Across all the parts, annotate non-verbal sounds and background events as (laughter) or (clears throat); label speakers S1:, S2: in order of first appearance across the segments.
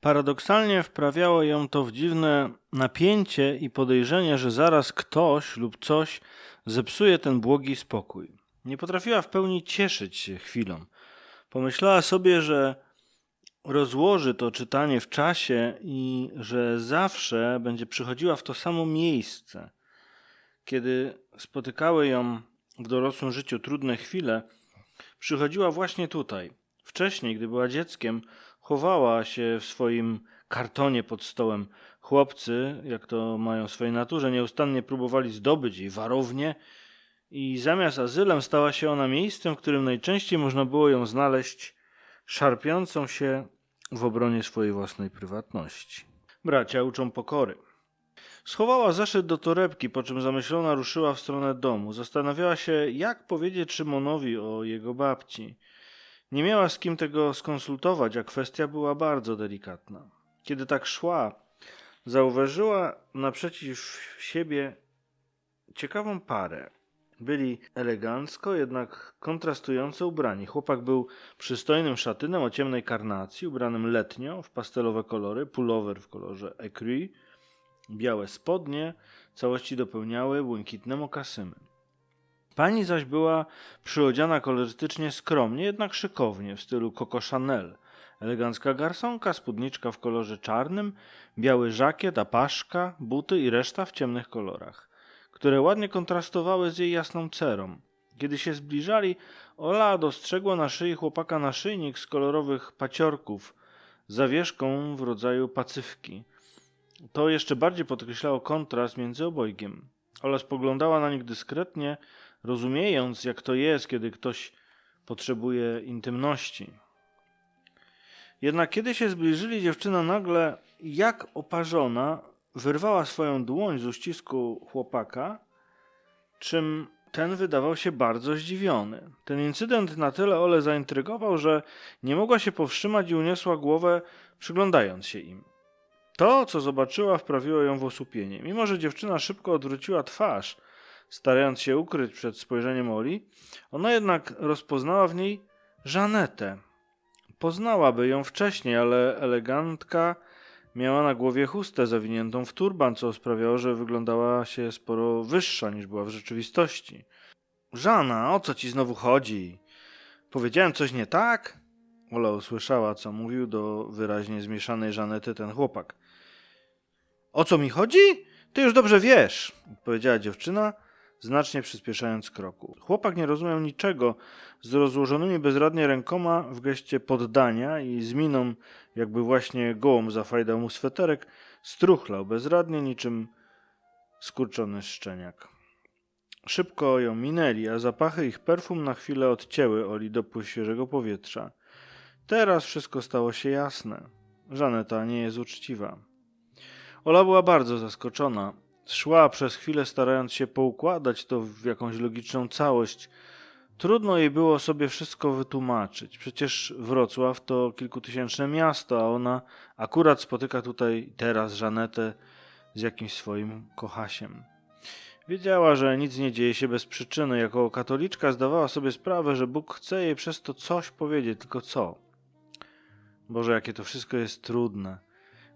S1: Paradoksalnie wprawiało ją to w dziwne napięcie i podejrzenie, że zaraz ktoś lub coś zepsuje ten błogi spokój. Nie potrafiła w pełni cieszyć się chwilą. Pomyślała sobie, że rozłoży to czytanie w czasie i że zawsze będzie przychodziła w to samo miejsce. Kiedy spotykały ją w dorosłym życiu trudne chwile, przychodziła właśnie tutaj. Wcześniej, gdy była dzieckiem, chowała się w swoim kartonie pod stołem. Chłopcy, jak to mają w swojej naturze, nieustannie próbowali zdobyć jej warownię i zamiast azylem stała się ona miejscem, w którym najczęściej można było ją znaleźć szarpiącą się w obronie swojej własnej prywatności. Bracia uczą pokory. Schowała zeszyt do torebki, po czym zamyślona ruszyła w stronę domu. Zastanawiała się, jak powiedzieć Szymonowi o jego babci. Nie miała z kim tego skonsultować, a kwestia była bardzo delikatna. Kiedy tak szła, zauważyła naprzeciw siebie ciekawą parę. Byli elegancko, jednak kontrastująco ubrani. Chłopak był przystojnym szatynem o ciemnej karnacji, ubranym letnio w pastelowe kolory, pullover w kolorze écru, białe spodnie, całości dopełniały błękitne mokasymy. Pani zaś była przyodziana kolorystycznie skromnie, jednak szykownie, w stylu Coco Chanel. Elegancka garsonka, spódniczka w kolorze czarnym, biały żakiet, apaszka, buty i reszta w ciemnych kolorach, które ładnie kontrastowały z jej jasną cerą. Kiedy się zbliżali, Ola dostrzegła na szyi chłopaka naszyjnik z kolorowych paciorków z zawieszką w rodzaju pacyfki. To jeszcze bardziej podkreślało kontrast między obojgiem. Ola spoglądała na nich dyskretnie, rozumiejąc, jak to jest, kiedy ktoś potrzebuje intymności. Jednak kiedy się zbliżyli, dziewczyna nagle, jak oparzona, wyrwała swoją dłoń z uścisku chłopaka, czym ten wydawał się bardzo zdziwiony. Ten incydent na tyle Ole zaintrygował, że nie mogła się powstrzymać i uniosła głowę, przyglądając się im. To, co zobaczyła, wprawiło ją w osłupienie. Mimo, że dziewczyna szybko odwróciła twarz, starając się ukryć przed spojrzeniem Oli, ona jednak rozpoznała w niej Żanetę. Poznałaby ją wcześniej, ale elegantka miała na głowie chustę zawiniętą w turban, co sprawiało, że wyglądała się sporo wyższa niż była w rzeczywistości. Żana, o co ci znowu chodzi? Powiedziałem coś nie tak? Ola usłyszała, co mówił do wyraźnie zmieszanej Żanety ten chłopak. O co mi chodzi? Ty już dobrze wiesz, odpowiedziała dziewczyna, znacznie przyspieszając kroku. Chłopak nie rozumiał niczego, z rozłożonymi bezradnie rękoma w geście poddania i z miną, jakby właśnie gołą zafajdał mu sweterek, struchlał bezradnie niczym skurczony szczeniak. Szybko ją minęli, a zapachy ich perfum na chwilę odcięły Oli dopływ świeżego powietrza. Teraz wszystko stało się jasne. Żaneta nie jest uczciwa. Ola była bardzo zaskoczona. Szła przez chwilę, starając się poukładać to w jakąś logiczną całość. Trudno jej było sobie wszystko wytłumaczyć. Przecież Wrocław to kilkutysięczne miasto, a ona akurat spotyka tutaj teraz Żanetę z jakimś swoim kochasiem. Wiedziała, że nic nie dzieje się bez przyczyny. Jako katoliczka zdawała sobie sprawę, że Bóg chce jej przez to coś powiedzieć, tylko co. Boże, jakie to wszystko jest trudne.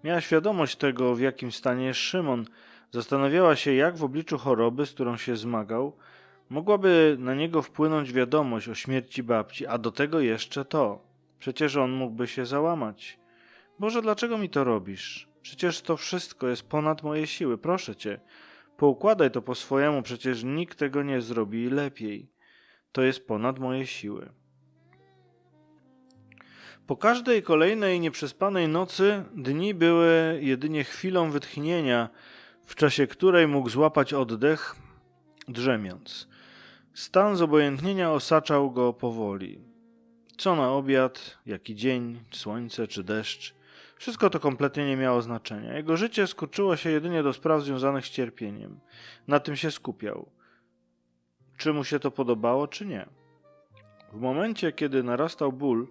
S1: Miała świadomość tego, w jakim stanie jest Szymon. Zastanawiała się, jak w obliczu choroby, z którą się zmagał, mogłaby na niego wpłynąć wiadomość o śmierci babci, a do tego jeszcze to. Przecież on mógłby się załamać. Boże, dlaczego mi to robisz? Przecież to wszystko jest ponad moje siły. Proszę cię, poukładaj to po swojemu, przecież nikt tego nie zrobi lepiej. To jest ponad moje siły. Po każdej kolejnej nieprzespanej nocy dni były jedynie chwilą wytchnienia, w czasie której mógł złapać oddech, drzemiąc. Stan zobojętnienia osaczał go powoli. Co na obiad, jaki dzień, słońce czy deszcz, wszystko to kompletnie nie miało znaczenia. Jego życie skurczyło się jedynie do spraw związanych z cierpieniem. Na tym się skupiał. Czy mu się to podobało, czy nie. W momencie, kiedy narastał ból,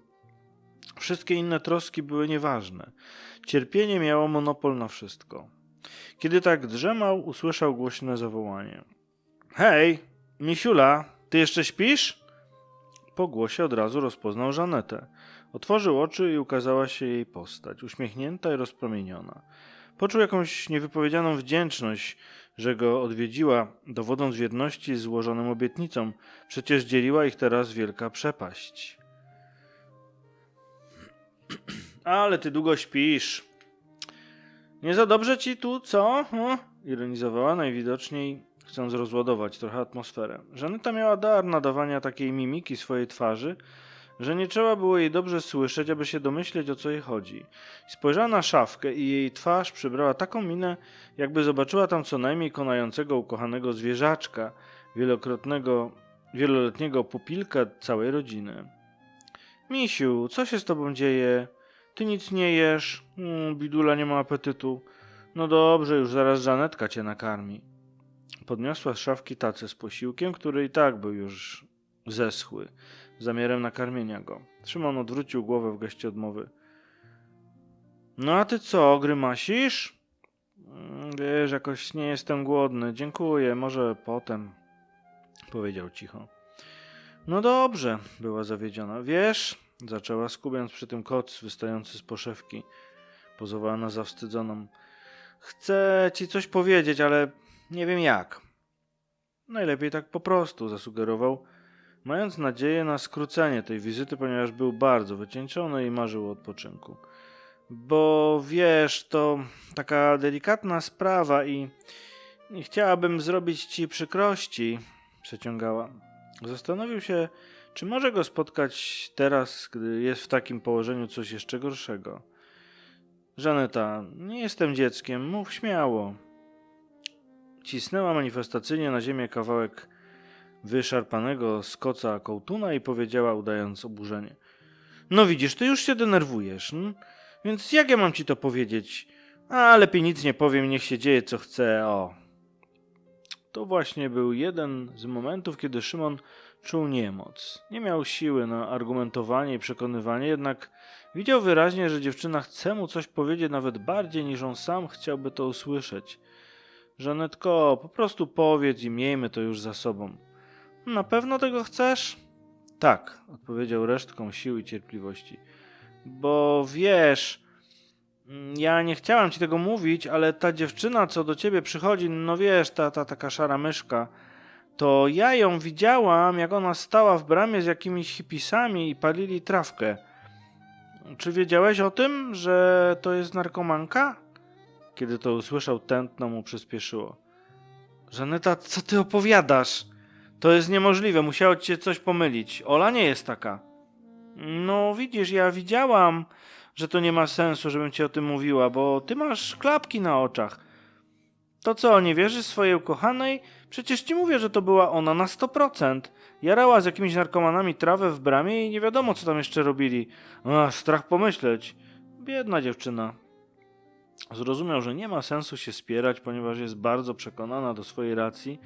S1: Wszystkie inne troski były nieważne. Cierpienie miało monopol na wszystko. Kiedy tak drzemał, usłyszał głośne zawołanie. Hej, Misiula, ty jeszcze śpisz? Po głosie od razu rozpoznał Żanetę. Otworzył oczy i ukazała się jej postać, uśmiechnięta i rozpromieniona. Poczuł jakąś niewypowiedzianą wdzięczność, że go odwiedziła, dowodząc wierności złożonym obietnicom. Przecież dzieliła ich teraz wielka przepaść. (clears throat) Ale ty długo śpisz. Nie za dobrze ci tu, co? O? Ironizowała najwidoczniej, chcąc rozładować trochę atmosferę. Żaneta miała dar nadawania takiej mimiki swojej twarzy, że nie trzeba było jej dobrze słyszeć, aby się domyśleć, o co jej chodzi. Spojrzała na szafkę i jej twarz przybrała taką minę, jakby zobaczyła tam co najmniej konającego ukochanego zwierzaczka, wielokrotnego, wieloletniego pupilka całej rodziny. Misiu, co się z tobą dzieje? Ty nic nie jesz? Mm, bidula nie ma apetytu. No dobrze, już zaraz Żanetka cię nakarmi. Podniosła z szafki tacę z posiłkiem, który i tak był już zeschły, zamiarem nakarmienia go. Szymon odwrócił głowę w geście odmowy. No a ty co, grymasisz? "Mm, Wiesz, jakoś nie jestem głodny. Dziękuję, może potem, powiedział cicho. No dobrze, była zawiedziona. Wiesz, zaczęła skubiąc przy tym koc wystający z poszewki. Pozowała na zawstydzoną. Chcę ci coś powiedzieć, ale nie wiem jak. Najlepiej tak po prostu, zasugerował, mając nadzieję na skrócenie tej wizyty, ponieważ był bardzo wycieńczony i marzył o odpoczynku. Bo wiesz, to taka delikatna sprawa i nie chciałabym zrobić ci przykrości, przeciągała. Zastanowił się, czy może go spotkać teraz, gdy jest w takim położeniu coś jeszcze gorszego. Żaneta, nie jestem dzieckiem, mów śmiało. Cisnęła manifestacyjnie na ziemię kawałek wyszarpanego z koca kołtuna i powiedziała, udając oburzenie. No widzisz, ty już się denerwujesz, więc jak ja mam ci to powiedzieć? A lepiej nic nie powiem, niech się dzieje co chce, o. To właśnie był jeden z momentów, kiedy Szymon czuł niemoc. Nie miał siły na argumentowanie i przekonywanie, jednak widział wyraźnie, że dziewczyna chce mu coś powiedzieć nawet bardziej niż on sam chciałby to usłyszeć. Żanetko, po prostu powiedz i miejmy to już za sobą. Na pewno tego chcesz? Tak, odpowiedział resztką sił i cierpliwości. Bo wiesz, ja nie chciałam ci tego mówić, ale ta dziewczyna, co do ciebie przychodzi, no wiesz, ta, ta taka szara myszka, to ja ją widziałam, jak ona stała w bramie z jakimiś hipisami i palili trawkę. Czy wiedziałeś o tym, że to jest narkomanka? Kiedy to usłyszał, tętno mu przyspieszyło. Żaneta, co ty opowiadasz? To jest niemożliwe, musiało ci się coś pomylić. Ola nie jest taka. No widzisz, ja widziałam, że to nie ma sensu, żebym ci o tym mówiła, bo ty masz klapki na oczach. To co, nie wierzysz swojej ukochanej? Przecież ci mówię, że to była ona na 100%. Jarała z jakimiś narkomanami trawę w bramie i nie wiadomo, co tam jeszcze robili. Ach, strach pomyśleć. Biedna dziewczyna. Zrozumiał, że nie ma sensu się spierać, ponieważ jest bardzo przekonana do swojej racji,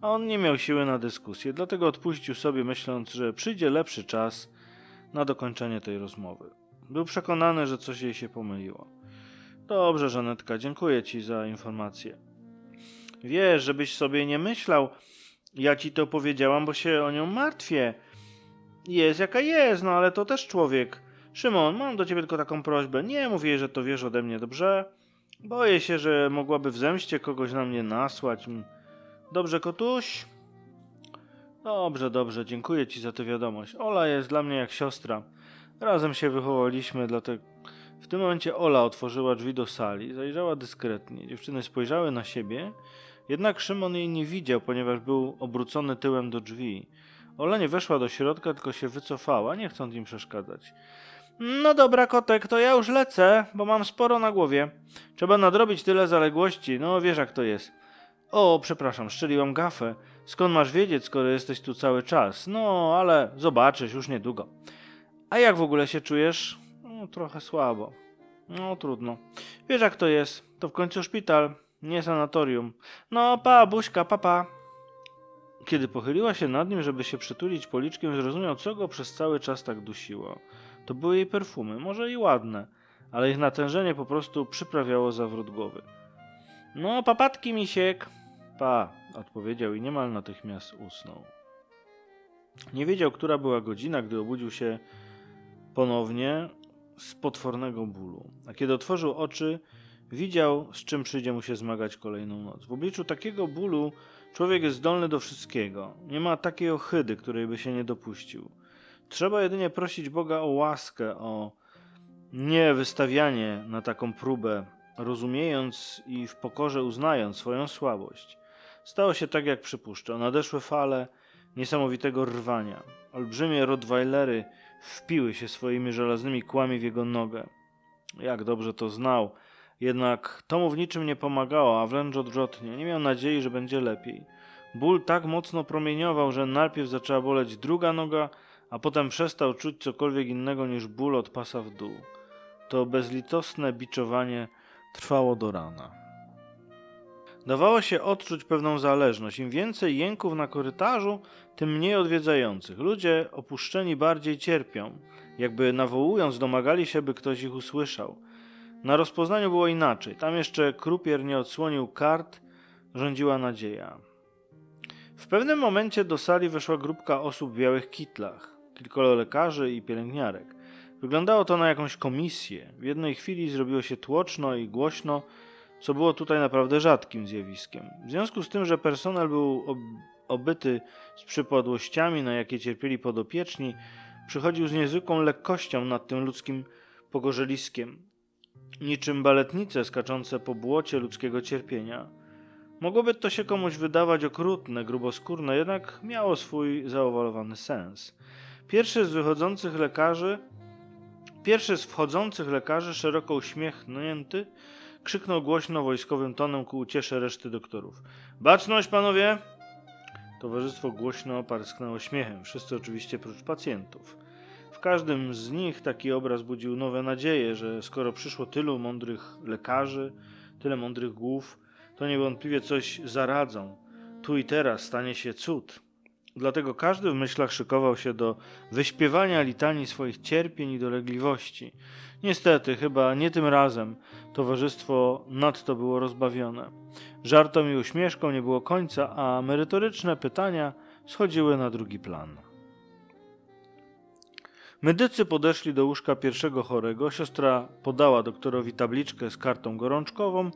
S1: a on nie miał siły na dyskusję, dlatego odpuścił sobie, myśląc, że przyjdzie lepszy czas na dokończenie tej rozmowy. Był przekonany, że coś jej się pomyliło. Dobrze, Żanetka, dziękuję ci za informację. Wiesz, żebyś sobie nie myślał, ja ci to powiedziałam, bo się o nią martwię. Jest jaka jest, no ale to też człowiek. Szymon, mam do ciebie tylko taką prośbę. Nie mów jej, że to wiesz ode mnie, dobrze? Boję się, że mogłaby w zemście kogoś na mnie nasłać. Dobrze, kotuś? Dobrze, dobrze, dziękuję ci za tę wiadomość. Ola jest dla mnie jak siostra. Razem się wychowaliśmy, dlatego... W tym momencie Ola otworzyła drzwi do sali, zajrzała dyskretnie. Dziewczyny spojrzały na siebie, jednak Szymon jej nie widział, ponieważ był obrócony tyłem do drzwi. Ola nie weszła do środka, tylko się wycofała, nie chcąc im przeszkadzać. No dobra, kotek, to ja już lecę, bo mam sporo na głowie. Trzeba nadrobić tyle zaległości, no wiesz jak to jest. O, przepraszam, szczeliłam gafę. Skąd masz wiedzieć, skoro jesteś tu cały czas? No, ale zobaczysz już niedługo. A jak w ogóle się czujesz? No, trochę słabo. No, trudno. Wiesz jak to jest. To w końcu szpital, nie sanatorium. No, pa, buźka, papa. Pa. Kiedy pochyliła się nad nim, żeby się przytulić policzkiem, zrozumiał, co go przez cały czas tak dusiło. To były jej perfumy, może i ładne, ale ich natężenie po prostu przyprawiało zawrót głowy. No, papatki, misiek. Pa, odpowiedział i niemal natychmiast usnął. Nie wiedział, która była godzina, gdy obudził się ponownie z potwornego bólu. A kiedy otworzył oczy, widział, z czym przyjdzie mu się zmagać kolejną noc. W obliczu takiego bólu człowiek jest zdolny do wszystkiego. Nie ma takiej ohydy, której by się nie dopuścił. Trzeba jedynie prosić Boga o łaskę, o nie wystawianie na taką próbę, rozumiejąc i w pokorze uznając swoją słabość. Stało się tak, jak przypuszczał. Nadeszły fale niesamowitego rwania. Olbrzymie rottweilery wpiły się swoimi żelaznymi kłami w jego nogę. Jak dobrze to znał. Jednak to mu w niczym nie pomagało, a wręcz odwrotnie. Nie miał nadziei, że będzie lepiej. Ból tak mocno promieniował, że najpierw zaczęła boleć druga noga, a potem przestał czuć cokolwiek innego niż ból od pasa w dół. To bezlitosne biczowanie trwało do rana. Dawało się odczuć pewną zależność. Im więcej jęków na korytarzu, tym mniej odwiedzających. Ludzie opuszczeni bardziej cierpią. Jakby nawołując, domagali się, by ktoś ich usłyszał. Na rozpoznaniu było inaczej. Tam jeszcze krupier nie odsłonił kart, rządziła nadzieja. W pewnym momencie do sali weszła grupka osób w białych kitlach. Kilkoro lekarzy i pielęgniarek. Wyglądało to na jakąś komisję. W jednej chwili zrobiło się tłoczno i głośno, co było tutaj naprawdę rzadkim zjawiskiem. W związku z tym, że personel był ob obyty z przypadłościami, na jakie cierpieli podopieczni, przychodził z niezwykłą lekkością nad tym ludzkim pogorzeliskiem, niczym baletnice skaczące po błocie ludzkiego cierpienia. Mogłoby to się komuś wydawać okrutne, gruboskórne, jednak miało swój zaowalowany sens. Pierwszy z wychodzących lekarzy, pierwszy z wchodzących lekarzy, szeroko uśmiechnięty, krzyknął głośno wojskowym tonem ku uciesze reszty doktorów. Baczność, panowie! Towarzystwo głośno parsknęło śmiechem, wszyscy oczywiście prócz pacjentów. Każdym z nich taki obraz budził nowe nadzieje, że skoro przyszło tylu mądrych lekarzy, tyle mądrych głów, to niewątpliwie coś zaradzą. Tu i teraz stanie się cud. Dlatego każdy w myślach szykował się do wyśpiewania litanii swoich cierpień i dolegliwości. Niestety, chyba nie tym razem, towarzystwo nadto było rozbawione. Żartom i uśmieszkom nie było końca, a merytoryczne pytania schodziły na drugi plan. Medycy podeszli do łóżka pierwszego chorego. Siostra podała doktorowi tabliczkę z kartą gorączkową,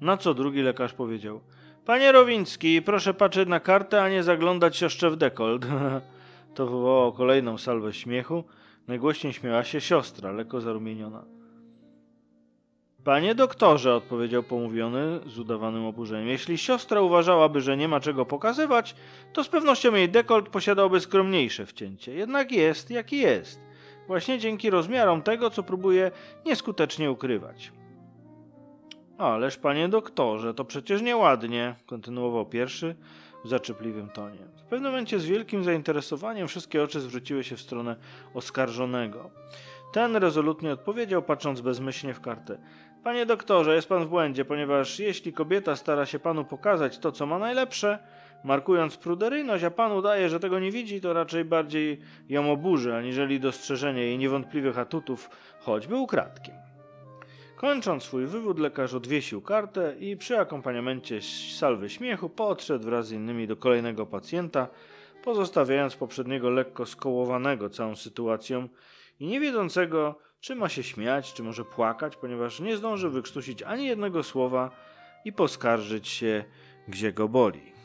S1: na co drugi lekarz powiedział: Panie Rowiński, proszę patrzeć na kartę, a nie zaglądać siostrze w dekolt. (laughs) to wywołało kolejną salwę śmiechu. Najgłośniej śmiała się siostra, lekko zarumieniona. Panie doktorze, odpowiedział pomówiony z udawanym oburzeniem, jeśli siostra uważałaby, że nie ma czego pokazywać, to z pewnością jej dekolt posiadałby skromniejsze wcięcie. Jednak jest, jaki jest. Właśnie dzięki rozmiarom tego, co próbuje nieskutecznie ukrywać. Ależ, panie doktorze, to przecież nieładnie, kontynuował pierwszy w zaczepliwym tonie. W pewnym momencie z wielkim zainteresowaniem wszystkie oczy zwróciły się w stronę oskarżonego. Ten rezolutnie odpowiedział, patrząc bezmyślnie w kartę. Panie doktorze, jest pan w błędzie, ponieważ jeśli kobieta stara się panu pokazać to, co ma najlepsze, markując pruderyjność, a pan udaje, że tego nie widzi, to raczej bardziej ją oburzy, aniżeli dostrzeżenie jej niewątpliwych atutów, choćby ukradkiem. Kończąc swój wywód, lekarz odwiesił kartę i przy akompaniamencie salwy śmiechu podszedł wraz z innymi do kolejnego pacjenta, pozostawiając poprzedniego lekko skołowanego całą sytuacją i nie wiedzącego, czy ma się śmiać, czy może płakać, ponieważ nie zdążył wykrztusić ani jednego słowa i poskarżyć się, gdzie go boli.